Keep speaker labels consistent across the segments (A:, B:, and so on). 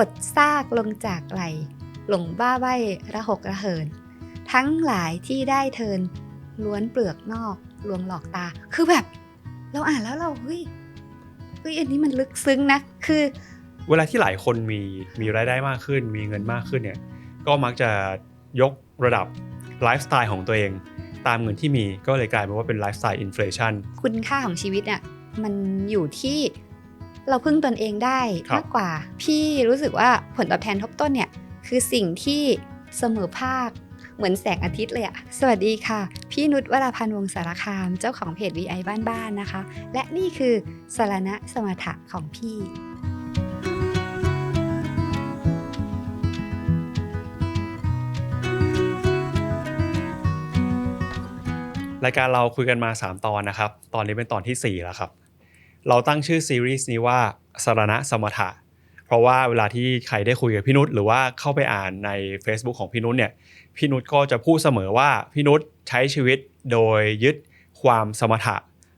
A: ปลดซากลงจากไหล หลงบ้าใบระหกระเหิน ทั้งหลายที่ได้เทิน ล้วนเปลือกนอก ลวงหลอกตา คือแบบ เราอ่านแล้วเราเฮ้ยเฮ้ยอันนี้มันลึกซึ้งนะ คือ
B: เวลาที่หลายคนมีมีรายได้มากขึ้น มีเงินมากขึ้นเนี่ย ก็มักจะยกระดับไลฟ์สไตล์ของตัวเองตามเงินที่มีก็เลยกลายเป็นว่าเป็นไลฟ์สไตล์อินฟลชัน
A: คุณค่าของชีวิตเนี่ยมันอยู่ที่ เราพึ่งตนเองได้
B: ครับ
A: มากกว่า พี่รู้สึกว่าผลตอบแทนทบต้นเนี่ยคือสิ่งที่เสมอภาคเหมือนแสงอาทิตย์เลยอะสวัสดีค่ะ พี่นุชวราพันธ์วงศ์สารคาม เจ้าของเพจ VI บ้านๆนะคะ และนี่คือสารณะสมถะของพี่
B: รายการเราคุยกันมา 3 ตอนนะครับ ตอนนี้เป็นตอนทีสี่4 แล้วครับ เราตั้งชื่อซีรีส์นี้ว่าสารณะสมถะ เพราะว่าเวลาที่ใครได้คุยกับพี่นุชหรือว่าเข้าไปอ่านใน Facebook ของพี่นุชเนี่ยพี่นุชก็จะพูดเสมอว่าพี่นุชใช้ชีวิตโดยยึดความสมถะ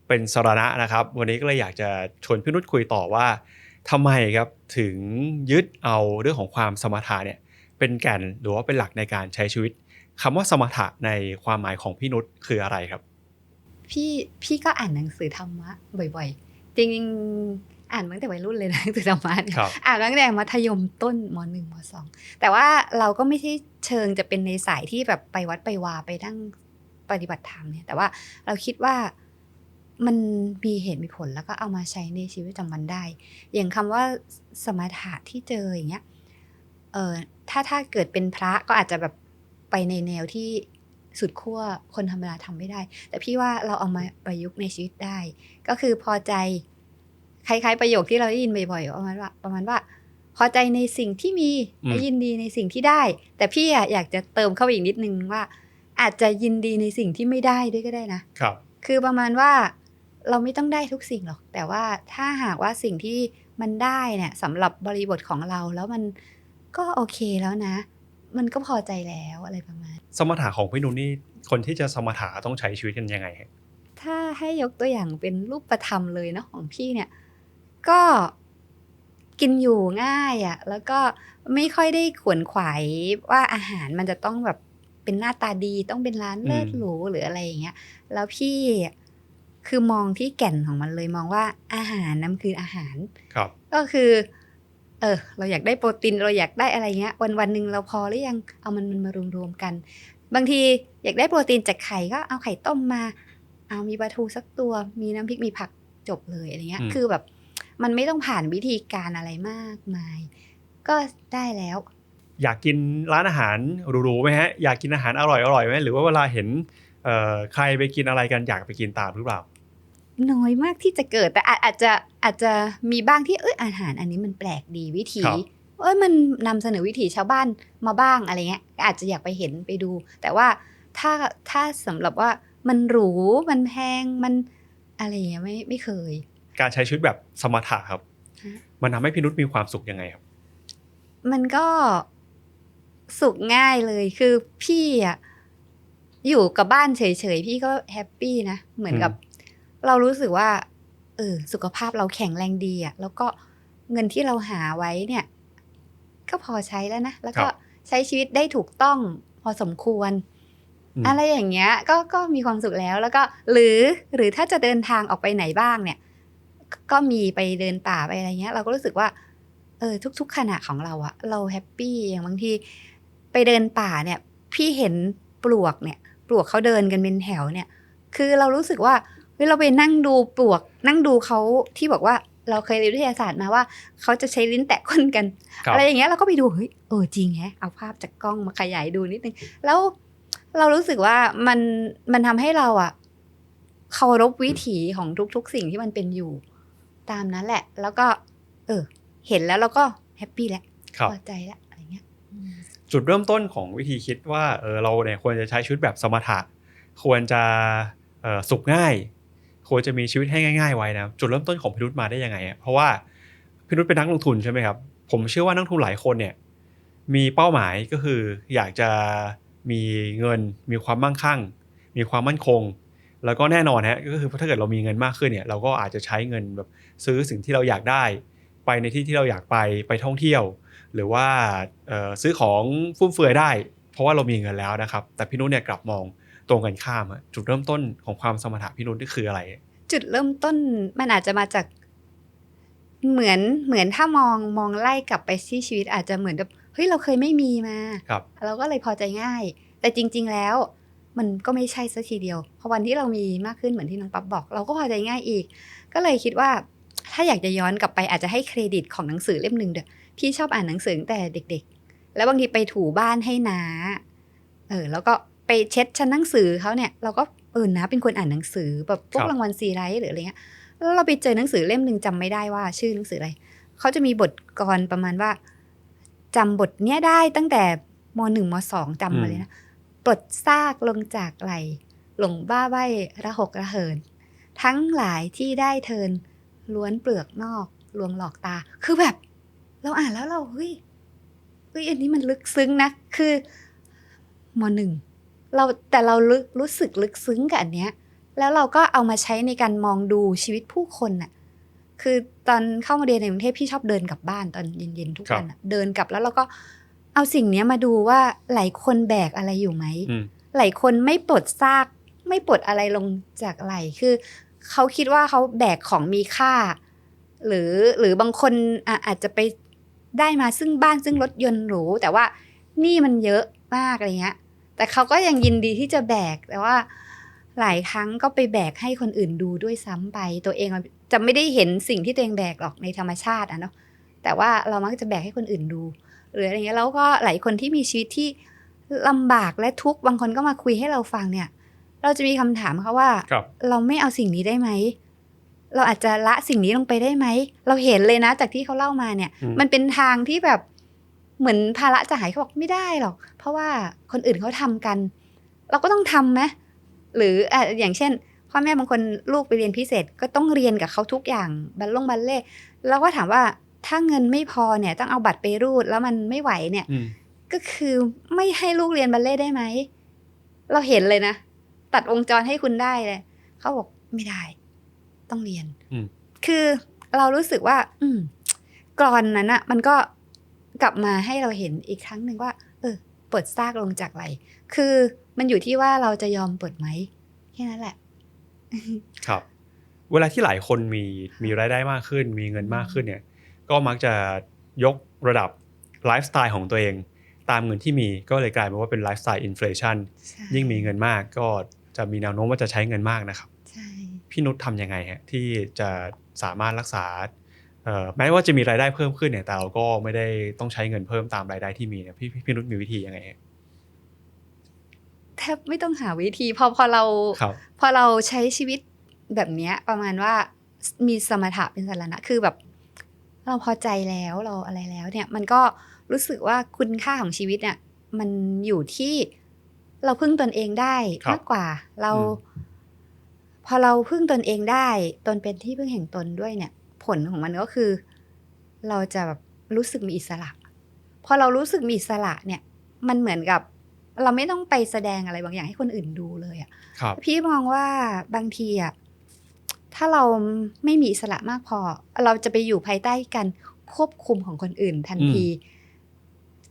B: เป็นสารณะนะครับ วันนี้ก็เลยอยากจะชวนพี่นุชคุยต่อว่าทำไมครับถึงยึดเอาเรื่องของความสมถะเนี่ยเป็นแก่นหรือว่าเป็นหลักในการใช้ชีวิตคำว่าสมถะในความหมายของพี่นุชคืออะไรครับ
A: พี่พี่ก็อ่านหนังสือธรรมะบ่อยๆ จริงๆอ่านมาตั้งแต่วัยรุ่นเลยนะหนังสือธรรมะเนี่ย
B: ครับ
A: อ่านมาตั้งแต่มัธยมต้นมหนึ่งมสองแต่ว่าเราก็ไม่ใช่เชิงจะเป็นในสายที่แบบไปวัดไปวาไปนั่งปฏิบัติธรรมเนี่ยแต่ว่าเราคิดว่ามันมีเหตุมีผลแล้วก็เอามาใช้ในชีวิตประจำวันได้ อย่างคำว่าสมถะที่เจออย่างเงี้ยเออถ้าถ้าเกิดเป็นพระก็อาจจะแบบไปในแนวที่สุดขั้วคนธรรมดาทำไม่ได้ แต่พี่ว่าเราเอามาประยุกต์ในชีวิตได้ ก็คือพอใจ คล้ายๆประโยคที่เราได้ยินบ่อยๆประมาณว่าประมาณว่า พอใจในสิ่งที่มี
B: อืม
A: และยินดีในสิ่งที่ได้ แต่พี่อะอยากจะเติมเข้าไปอีกนิดนึงว่า อาจจะยินดีในสิ่งที่ไม่ได้ด้วยก็ได้นะ
B: ครับ
A: คือประมาณว่าเราไม่ต้องได้ทุกสิ่งหรอก แต่ว่าถ้าหากว่าสิ่งที่มันได้เนี่ยสำหรับบริบทของเราแล้วมันก็โอเคแล้วนะ มันก็พอใจแล้วอะไรประมาณ
B: สมถะของพี่นุชนี่คนที่จะสมถะต้องใช้ชีวิตกันยังไงฮะ
A: ถ้าให้ยกตัวอย่างเป็นรูปธรรมเลยเนาะของพี่เนี่ย ก็กินอยู่ง่ายอะ่ะ แล้วก็ไม่ค่อยได้ขวนขวายว่าอาหารมันจะต้องแบบเป็นหน้าตาดีต้องเป็นร้านเลิศหรูหรืออะไรอย่างเงี้ย แล้วพี่คือมองที่แก่นของมันเลยมองว่าอาหารนั้นคืออาหาร
B: ครับ
A: ก็คือ เออ เราอยากได้โปรตีนเราอยากได้อะไรเงี้ย วันวันๆหนึ่งเราพอหรือยังเอามันมันมารวมๆกัน บางทีอยากได้โปรตีนจากไข่ก็เอาไข่ต้มมา เอามีปลาทูสักตัว มีน้ำพริกมีผักจบเลยอะไรเงี้ย
B: อืม
A: คือแบบ มันไม่ต้องผ่านวิธีการอะไรมากมาย ก็ได้แล้ว
B: อยากกินร้านอาหารหรูๆไหมฮะ อยากกินอาหารอร่อยๆไหมหรือว่าเวลาเห็นเอ่อใครไปกินอะไรกันอยากไปกินตามหรือเปล่า
A: น้อยมากที่จะเกิดแต่อาจอาจจะอาจจะมีบ้างที่เอยอาหารอันนี้มันแปลกดีวิถี
B: ครับ
A: เอ้ยมันนำเสนอวิถีชาวบ้านมาบ้างอะไรเงี้ยอาจจะอยากไปเห็นไปดู แต่ว่าถ้าถ้าสำหรับว่ามันหรูมันแพงมันอะไรเงี้ยไม่ไม่เคย
B: การใช้ชีวิตแบบสมถะครับ
A: ฮะ
B: มันทำให้พี่นุชมีความสุขยังไงครับ
A: มันก็สุขง่ายเลยคือพี่อะอยู่กับบ้านเฉยๆพี่ก็แฮปปี้นะเหมือนกับ เรารู้สึกว่า เออ สุขภาพเราแข็งแรงดีอะแล้วก็เงินที่เราหาไว้เนี่ย ก็พอใช้แล้วนะแล้วก็
B: ครับ
A: ใช้ชีวิตได้ถูกต้องพอสมควร
B: อืม
A: อะไรอย่างเงี้ย ก็ก็มีความสุขแล้วแล้วก็ หรือหรือถ้าจะเดินทางออกไปไหนบ้างเนี่ย ก็มีไปเดินป่าไปอะไรเงี้ย เราก็รู้สึกว่า เออทุก ๆ ขณะของเราอะเราแฮปปี้อย่างบางทีไปเดินป่าเนี่ย พี่เห็นปลวกเนี่ย ปลวกเขาเดินกันเป็นแถวเนี่ย คือเรารู้สึกว่าเฮ้ยเราไปนั่งดูปลวก นั่งดูเขาที่บอกว่าเราเคยเรียนวิทยาศาสตร์มาว่าเขาจะใช้ลิ้นแตะก้นกัน
B: ครับ
A: อะไรอย่างเงี้ยเราก็ไปดูเฮ้ยเออจริงแฮะเอาภาพจากกล้องมาขยายดูนิดนึงแล้วเรารู้สึกว่ามันมันทำให้เราอะเคารพวิถีของทุก ๆ สิ่งที่มันเป็นอยู่ ตามนั้นแหละ แล้วก็ เออ เห็นแล้วเราก็แฮปปี้แล้ว
B: ครับ
A: พอใจแล้วอะไรเงี้ยอืม
B: จุดเริ่มต้นของวิธีคิดว่าเออเราเนี่ยควรจะใช้ชีวิตแบบสมถะ ควรจะเอ่อสุขง่าย ควรจะมีชีวิตให้ง่าย ๆ ไว้นะจุดเริ่มต้นของพิรุธมาได้ยังไงอะเพราะว่าพิรุธเป็นนักลงทุนใช่ไหมครับผมเชื่อว่านักลงทุนหลายคนเนี่ยมีเป้าหมายก็คืออยากจะมีเงิน มีความมั่งคั่ง มีความมั่นคง แล้วก็แน่นอนฮะก็คือถ้าเกิดเรามีเงินมากขึ้นเนี่ยเราก็อาจจะใช้เงินแบบซื้อสิ่งที่เราอยากได้ ไปในที่ที่เราอยากไปไปท่องเที่ยว หรือว่าเอ่อซื้อของฟุ่มเฟือยได้ เพราะว่าเรามีเงินแล้วนะครับ แต่พี่นุชเนี่ยกลับมองตรงกันข้ามอะจุดเริ่มต้นของความสมถะพี่นุชนี่คืออะไร
A: จุดเริ่มต้นมันอาจจะมาจากเหมือนเหมือนถ้ามองมองไล่กลับไปที่ชีวิตอาจจะเหมือนกับเฮ้ยเราเคยไม่มีมา
B: ครับ
A: เราก็เลยพอใจง่าย แต่จริง ๆ แล้ว มันก็ไม่ใช่สัทีเดียวพอวันที่เรามีมากขึ้นเหมือนที่น้องปั๊บบอก เราก็พอใจง่ายอีก ก็เลยคิดว่าถ้าอยากจะย้อนกลับไปอาจจะให้เครดิตของหนังสือเล่มหนึ่งเด้อพี่ชอบอ่านหนังสือตั้งแต่เด็ก ๆ แล้วบางทีไปถูบ้านให้นาเออแล้วก็ไปเช็ดชั้นหนังสือเขาเนี่ยเราก็เออนะเป็นคนอ่านหนังสือแบบพว
B: ค
A: ก
B: รับ
A: รางวัลซีไรต์หรืออะไรเงี้ยแล้วเราไปเจอหนังสือเล่มหนึ่งจำไม่ได้ว่า ชื่อหนังสืออะไรเขาจะมีบทกลประมาณว่าจำบทเนี้ยได้ตั้งแต่มหนึ่งมสองจำมาเลยนะ ปลดซากลงจากไหล หลงบ้าใบระหกระเหิน ทั้งหลายที่ได้เทิน ล้วนเปลือกนอก ลวงหลอกตา คือแบบ เราอ่านแล้วเราเฮ้ยเฮ้ยอันนี้มันลึกซึ้งนะ คือมหนึ่งเราแต่เราลึกรู้สึกลึกซึ้งกับอันเนี้ย แล้วเราก็เอามาใช้ในการมองดูชีวิตผู้คนน่ะ คือตอนเข้ามาเรียนในกรุงเทพพี่ชอบเดินกลับบ้านตอนเย็นๆทุกวันน่ะเดินกลับแล้วเราก็ เอาสิ่งเนี้ยมาดูว่าหลายคนแบกอะไรอยู่ไหม
B: อืม
A: หลายคนไม่ปลดซาก ไม่ปลดอะไรลงจากไหลคือเขาคิดว่าเขาแบกของมีค่า หรือหรือบางคนอะอาจจะไปได้มาซึ่งบ้านซึ่งรถยนต์หรูแต่ว่านี่มันเยอะมากอะไรเงี้ย แต่เขาก็ยังยินดีที่จะแบกแต่ว่าหลายครั้งก็ไปแบกให้คนอื่นดูด้วยซ้ำไป ตัวเองจะไม่ได้เห็นสิ่งที่ตัวเองแบกหรอกในธรรมชาติอะเนาะแต่ว่าเรามักจะแบกให้คนอื่นดู หรืออะไรเงี้ยแล้วก็หลายคนที่มีชีวิตที่ลำบากและทุกข์บางคนก็มาคุยให้เราฟังเนี่ย เราจะมีคำถามเขาว่า
B: ครับ
A: เราไม่เอาสิ่งนี้ได้ไหมเราอาจจะละสิ่งนี้ลงไปได้ไหม เราเห็นเลยนะ จากที่เขาเล่ามาเนี่ย
B: อืม
A: มันเป็นทางที่แบบเหมือนภาระจะหายเขาบอกไม่ได้หรอก เพราะว่าคนอื่นเขาทำกัน เราก็ต้องทำไหมหรืออะอย่างเช่นพ่อแม่บางคนลูกไปเรียนพิเศษก็ต้องเรียนกับเขาทุกอย่างบัลลงบัลเล่เราก็ถามว่า ถ้าเงินไม่พอเนี่ยต้องเอาบัตรไปรูดแล้วมันไม่ไหวเนี่ย
B: อืม
A: ก็คือไม่ให้ลูกเรียนบัลเล่ต์ได้ไหม เราเห็นเลยนะตัดวงจรให้คุณได้เลยเขาบอกไม่ได้ ต้องเรียน
B: อืม
A: คือเรารู้สึกว่า อืมกรอนนั้นอะมันก็กลับมาให้เราเห็นอีกครั้งหนึ่งว่า เออเปิดซากลงจากไหลคือมันอยู่ที่ว่าเราจะยอมเปิดไหมแค่นั้นแหละ
B: ครับ เวลาที่หลายคนมีมีรายได้มากขึ้น มีเงินมากขึ้นเนี่ย ก็มักจะยกระดับไลฟ์สไตล์ของตัวเอง ตามเงินที่มีก็เลยกลายเป็นว่าเป็นไลฟ์สไตล์อินฟลชัน
A: ใช่
B: ยิ่งมีเงินมากก็จะมีแนวโน้มว่าจะใช้เงินมากนะครับ
A: ใช่
B: พี่นุชทำยังไงฮะที่จะสามารถรักษาเอ่อแม้ว่าจะมีรายได้เพิ่มขึ้นเนี่ยแต่เราก็ไม่ได้ต้องใช้เงินเพิ่มตามรายได้ที่มีเนี่ยพี่พี่พี่นุชมีวิธียังไงฮะ
A: แทบไม่ต้องหาวิธีพอพอเรา
B: ครับ
A: พอเราใช้ชีวิตแบบเนี้ยประมาณว่ามีสมถะเป็นสารณะคือแบบ เราพอใจแล้วเราอะไรแล้วเนี่ยมันก็รู้สึกว่าคุณค่าของชีวิตเนี่ยมันอยู่ที่เราพึ่งตนเองได้
B: ครับ
A: มากกว่าเรา
B: อืม
A: พอเราพึ่งตนเองได้ ตนเป็นที่พึ่งแห่งตนด้วยเนี่ย ผลของมันก็คือ เราจะแบบรู้สึกมีอิสระ พอเรารู้สึกมีอิสระเนี่ย มันเหมือนกับ เราไม่ต้องไปแสดงอะไรบางอย่างให้คนอื่นดูเลยอะ
B: ครับ
A: พี่มองว่าบางทีอะ ถ้าเราไม่มีอิสระมากพอ เราจะไปอยู่ภายใต้การควบคุมของคนอื่นทันที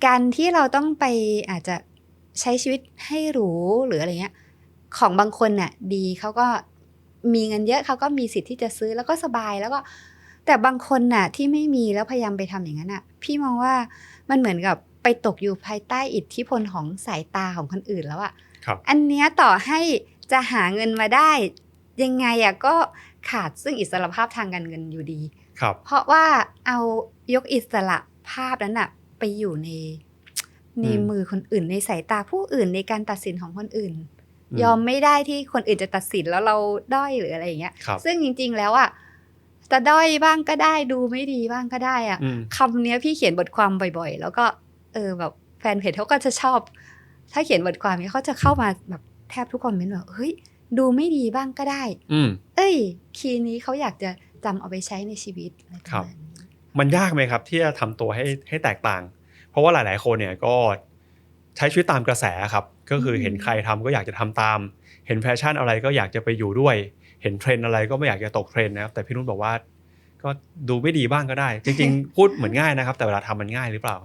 A: การที่เราต้องไปอาจจะใช้ชีวิตให้หรูหรืออะไรเงี้ย ของบางคนน่ะ ดีเขาก็มีเงินเยอะเขาก็มีสิทธิ์ที่จะซื้อแล้วก็สบายแล้วก็ แต่บางคนน่ะ ที่ไม่มีแล้วพยายามไปทำอย่างนั้นน่ะ พี่มองว่ามันเหมือนกับไปตกอยู่ภายใต้อิทธิพลของสายตาของคนอื่นแล้วอะ
B: ครับ
A: อันเนี้ยต่อให้จะหาเงินมาได้ ยังไงอะก็ ขาดซึ่งอิสรภาพทางการเงินอยู่ดี
B: ครับ
A: เพราะว่าเอายกอิสระภาพนั้นอะไปอยู่ในใน
B: อืม
A: มือคนอื่นในสายตาผู้อื่นในการตัดสินของคนอื่น
B: อืม
A: ยอมไม่ได้ที่คนอื่นจะตัดสินแล้วเราด้อยหรืออะไรอย่างเงี้ย
B: ครับ
A: ซึ่งจริง ๆ แล้วอะจะด้อยบ้างก็ได้ดูไม่ดีบ้างก็ได้อะ
B: อืม
A: คำเนี้ยพี่เขียนบทความบ่อย ๆ แล้วก็ เออแบบแฟนเพจเขาก็จะชอบ ถ้าเขียนบทความเนี้ยเขาจะเข้ามาแบบแทบทุกคอมเมนต์แบบเฮ้ย ดูไม่ดีบ้างก็ได้
B: อืม
A: เอ้ย คีย์นี้เขาอยากจะจำเอาไปใช้ในชีวิตอะไรประ
B: ครับ
A: มาณนี้
B: มันยากไหมครับ ที่จะทำตัวให้ให้แตกต่าง เพราะว่าหลาย ๆ คนเนี่ยก็ใช้ชีวิตตามกระแสครับ ก็คือเห็นใครทำก็อยากจะทำตาม เห็นแฟชั่นอะไรก็อยากจะไปอยู่ด้วย เห็นเทรนด์อะไรก็ไม่อยากจะตกเทรนด์นะครับ แต่พี่นุ่นบอกว่า ก็ดูไม่ดีบ้างก็ได้ จริง ๆ พูดเหมือนง่ายนะครับ แต่เวลาทำมันง่ายหรือเปล่า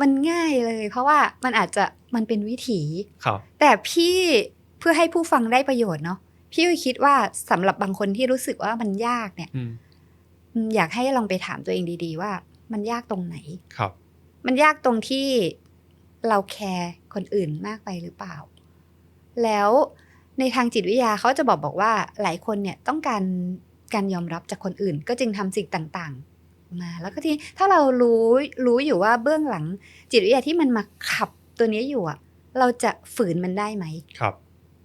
A: มันง่ายเลย เพราะว่ามันอาจจะมันเป็นวิถี
B: ครับ
A: แต่พี่ เพื่อให้ผู้ฟังได้ประโยชน์เนาะพี่ก็คิดว่าสำหรับบางคนที่รู้สึกว่ามันยากเนี่ย
B: อืม
A: อืมอยากให้ลองไปถามตัวเองดีๆ ว่า มันยากตรงไหน
B: ครับ
A: มันยากตรงที่เราแคร์คนอื่นมากไปหรือเปล่า แล้วในทางจิตวิทยาเขาจะบอกบอกว่าหลายคนเนี่ยต้องการการยอมรับจากคนอื่น ก็จึงทำสิ่งต่างๆ มา แล้วก็ที่ถ้าเรารู้รู้อยู่ว่าเบื้องหลังจิตวิทยาที่มันมาขับตัวนี้อยู่อะเราจะฝืนมันได้ไหม
B: ครับ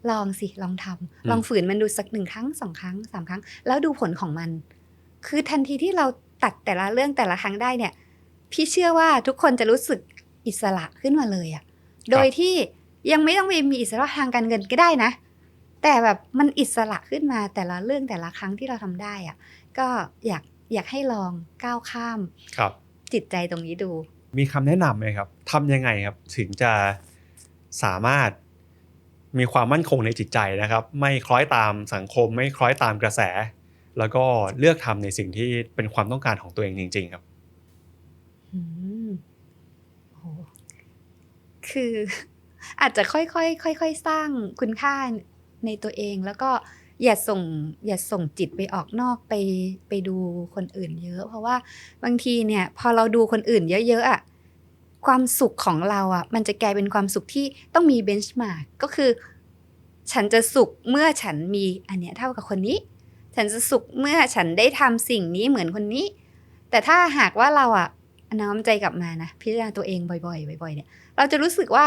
A: ลองสิลองทำ
B: อืม
A: ลองฝืนมันดูสักหนึ่งครั้งสองครั้งสามครั้ง แล้วดูผลของมัน คือทันทีที่เราตัดแต่ละเรื่องแต่ละครั้งได้เนี่ย พี่เชื่อว่าทุกคนจะรู้สึกอิสระขึ้นมาเลยอะโดยที่ยังไม่ต้องไปมีอิสระทางการเงินก็ได้นะ แต่แบบมันอิสระขึ้นมาแต่ละเรื่องแต่ละครั้งที่เราทำได้อะก็อยากอยากให้ลองก้าวข้าม
B: ครับ
A: จิตใจตรงนี้ดู
B: มีคำแนะนำไหมครับทำยังไงครับ ถึงจะสามารถ มีความมั่นคงในจิตใจนะครับ ไม่คล้อยตามสังคม ไม่คล้อยตามกระแส แล้วก็เลือกทำในสิ่งที่เป็นความต้องการของตัวเองจริง ๆ ครับ
A: คืออาจจะค่อยๆค่อยๆสร้างคุณค่าในตัวเอง แล้วก็อย่าส่งอย่าส่งจิตไปออกนอกไปไปดูคนอื่นเยอะ เพราะว่าบางทีเนี่ย พอเราดูคนอื่นเยอะๆอะ ความสุขของเราอะ มันจะกลายเป็นความสุขที่ต้องมีเบนช์มาร์กก็คือ ฉันจะสุขเมื่อฉันมีอันเนี้ยเท่ากับคนนี้ ฉันจะสุขเมื่อฉันได้ทำสิ่งนี้เหมือนคนนี้ แต่ถ้าหากว่าเราอะน้อมใจกลับมานะพิจารณาตัวเองบ่อยๆบ่อยๆเนี่ย เราจะรู้สึกว่า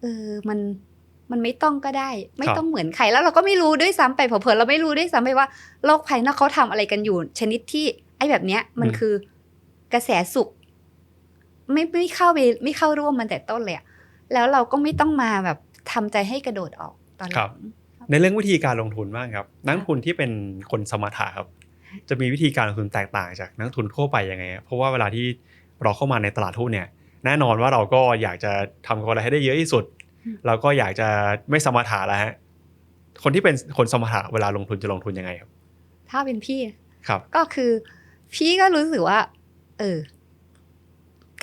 A: เออมันมันไม่ต้องก็ได้ ไม่ต้องเหมือนใครแล้วเราก็ไม่รู้ด้วยซ้ำไปเผลอๆเราไม่รู้ด้วยซ้ำไปว่าโลกภายนอกเขาทำอะไรกันอยู่ ชนิดที่ไอ้แบบเนี้ยมัน
B: อืม
A: คือกระแสสุข ไม่ไม่เข้าไปไม่เข้าร่วมมันแต่ต้นเลยอะแล้วเราก็ไม่ต้องมาแบบทำใจให้กระโดดออกตอนห
B: ครั
A: ลั
B: บ
A: ง
B: ในเรื่องวิธีการลงทุนบ้างครับ นักลงทุนที่เป็นคนสมถะครับ จะมีวิธีการลงทุนแตกต่างจากนักลงทุนทั่วไปยังไงครับเพราะว่าเวลาที่เราเข้ามาในตลาดหุ้นเนี่ย แน่นอนว่าเราก็อยากจะทำกำไรให้ได้เยอะที่สุด
A: อืม
B: เราก็อยากจะไม่สมถะแล้วฮะคนที่เป็นคนสมถะเวลาลงทุนจะลงทุนยังไงครับ
A: ถ้าเป็นพี่นะ
B: ครับ
A: ก็คือพี่ก็รู้สึกว่า เออ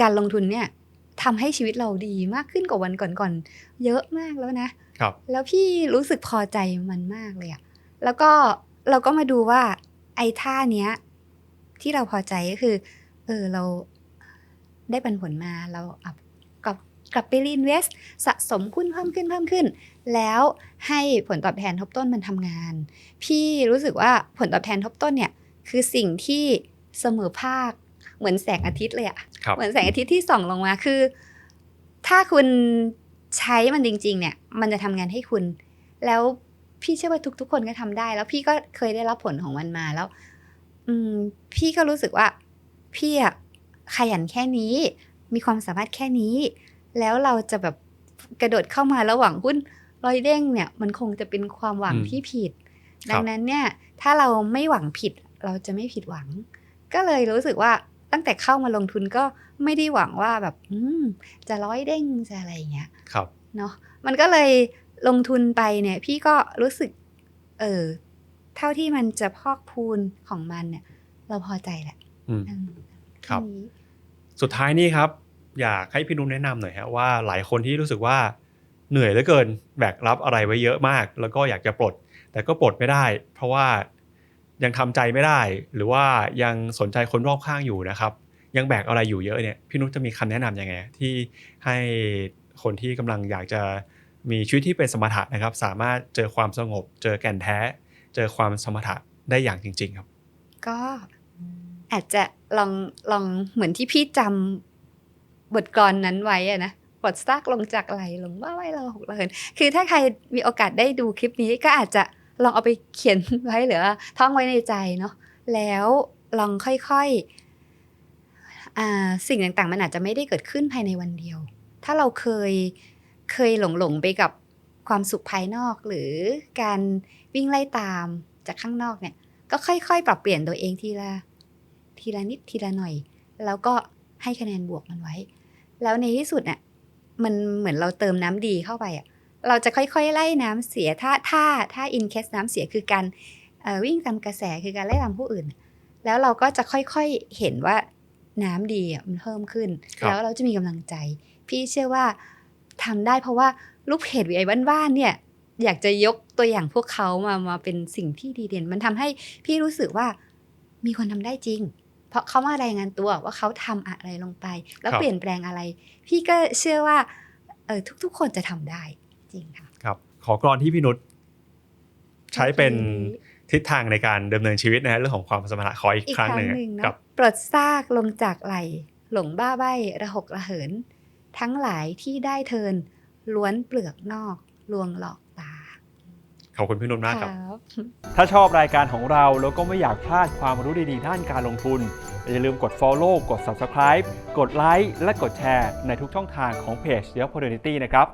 A: การลงทุนเนี่ยทำให้ชีวิตเราดีมากขึ้นกว่าวันก่อนๆเยอะมากแล้วนะ
B: ครับ
A: แล้วพี่รู้สึกพอใจมันมากเลยอะแล้วก็เราก็มาดูว่าไอ้ท่าเนี้ย ที่เราพอใจก็คือ เออเราได้ปันผลมาเราเอากลับกลับไปรีนเวสสะสมหุ้นเพิ่มขึ้นเพิ่มขึ้น แล้วให้ผลตอบแทนทบต้นมันทำงาน พี่รู้สึกว่าผลตอบแทนทบต้นเนี่ย คือสิ่งที่เสมอภาค เหมือนแสงอาทิตย์เลยอะ
B: ครับ
A: เหมือนแสงอาทิตย์ที่ส่องลงมาคือ ถ้าคุณใช้มันจริง ๆ เนี่ย มันจะทำงานให้คุณ แล้วพี่เชื่อว่าทุก ๆ คนก็ทำได้ แล้วพี่ก็เคยได้รับผลของมันมาแล้ว อืม พี่ก็รู้สึกว่า พี่อะขยันแค่นี้ มีความสามารถแค่นี้ แล้วเราจะแบบกระโดดเข้ามาแล้วหวังหุ้นลอยเด้งเนี่ย มันคงจะเป็นความหวัง
B: อืม
A: ที่ผิด
B: ครับ
A: ดังนั้นเนี่ย ถ้าเราไม่หวังผิด เราจะไม่ผิดหวัง ก็เลยรู้สึกว่า ตั้งแต่เข้ามาลงทุนก็ไม่ได้หวังว่าแบบอืมจะร้อยเด้งจะอะไรอย่างเงี้ย
B: ครับ
A: เนาะมันก็เลยลงทุนไปเนี่ย พี่ก็รู้สึก เออเท่าที่มันจะพอกพูนของมันเนี่ย เราพอใจแหละ
B: อืม
A: อืม
B: ครับ
A: แนี้
B: สุดท้ายนี่ครับ อยากให้พี่นุ่นแนะนำหน่อยฮะว่าหลายคนที่รู้สึกว่าเหนื่อยเหลือเกิน แบกรับอะไรไว้เยอะมาก แล้วก็อยากจะปลด แต่ก็ปลดไม่ได้ เพราะว่า ยังทำใจไม่ได้ หรือว่ายังสนใจคนรอบข้างอยู่นะครับ ยังแบกอะไรอยู่เยอะเนี่ยพี่นุชจะมีคำแนะนำยังไง ที่ให้คนที่กำลังอยากจะมีชีวิตที่เป็นสมถะนะครับ สามารถเจอความสงบ เจอแก่นแท้ เจอความสมถะได้อย่างจริง ๆ ครับ
A: ก็อาจจะลองลองเหมือนที่พี่จำบทกลอนนั้นไว้อะนะบทซากลงจากไหลลงว่าไว้เราหกระเหินคือถ้าใครมีโอกาสได้ดูคลิปนี้ก็อาจจะ ลองเอาไปเขียนไว้หรือท่องไว้ในใจเนาะแล้วลองค่อยๆสิ่งต่างๆ มันอาจจะไม่ได้เกิดขึ้นภายในวันเดียว ถ้าเราเคยเคยหลงหลงๆไปกับความสุขภายนอกหรือการวิ่งไล่ตามจากข้างนอกเนี่ย ก็ค่อยๆ ปรับเปลี่ยนตัวเองทีละทีละนิดทีละหน่อย แล้วก็ให้คะแนนบวกมันไว้ แล้วในที่สุดเนี่ยมันเหมือนเราเติมน้ำดีเข้าไปอะ เราจะค่อยๆ ไล่น้ำเสียถ้าถ้าถ้าอินเคสน้ำเสียคือการเอ่อวิ่งตามกระแสคือการไล่ตามผู้อื่นน่ะแล้วเราก็จะค่อยๆเห็นว่าน้ำดีอะมันเพิ่มขึ้น
B: ครับ
A: แล้วเราจะมีกำลังใจ พี่เชื่อว่าทำได้เพราะว่าลูกเพจวีไอบ้านๆเนี่ยอยากจะยกตัวอย่างพวกเขามามาเป็นสิ่งที่ดีเด่น มันทำให้พี่รู้สึกว่ามีคนทำได้จริง เพราะเขามารายงานตัวว่าเขาทำอะไรลงไป แล้ว
B: ครับ
A: เปลี่ยนแปลงอะไร พี่ก็เชื่อว่าเออทุกๆ คนจะทำได้ จริงค่ะ
B: ครับ ขอกรอนที่พี่นุชใช้เป็นทิศทางในการดำเนินชีวิตนะฮะเรื่องของความสมรรถขออีก
A: อีก
B: ครั้งหนึ่ง
A: ครั้งหนึ่งเนอะ
B: กับ
A: ปลดซากลงจากไหลหลงบ้าใบระหกระเหิน ทั้งหลายที่ได้เทินล้วนเปลือกนอกลวงหลอกตา
B: ขอบคุณพี่นุชมากครับ
A: ครับ
B: ถ้าชอบรายการของเราแล้วก็ไม่อยากพลาดความรู้ดีๆด้านการลงทุน อย่าลืมกด Follow กด Subscribe กดไลค์และกดแชร์ในทุกช่องทางของเพจ The Opportunity นะครับ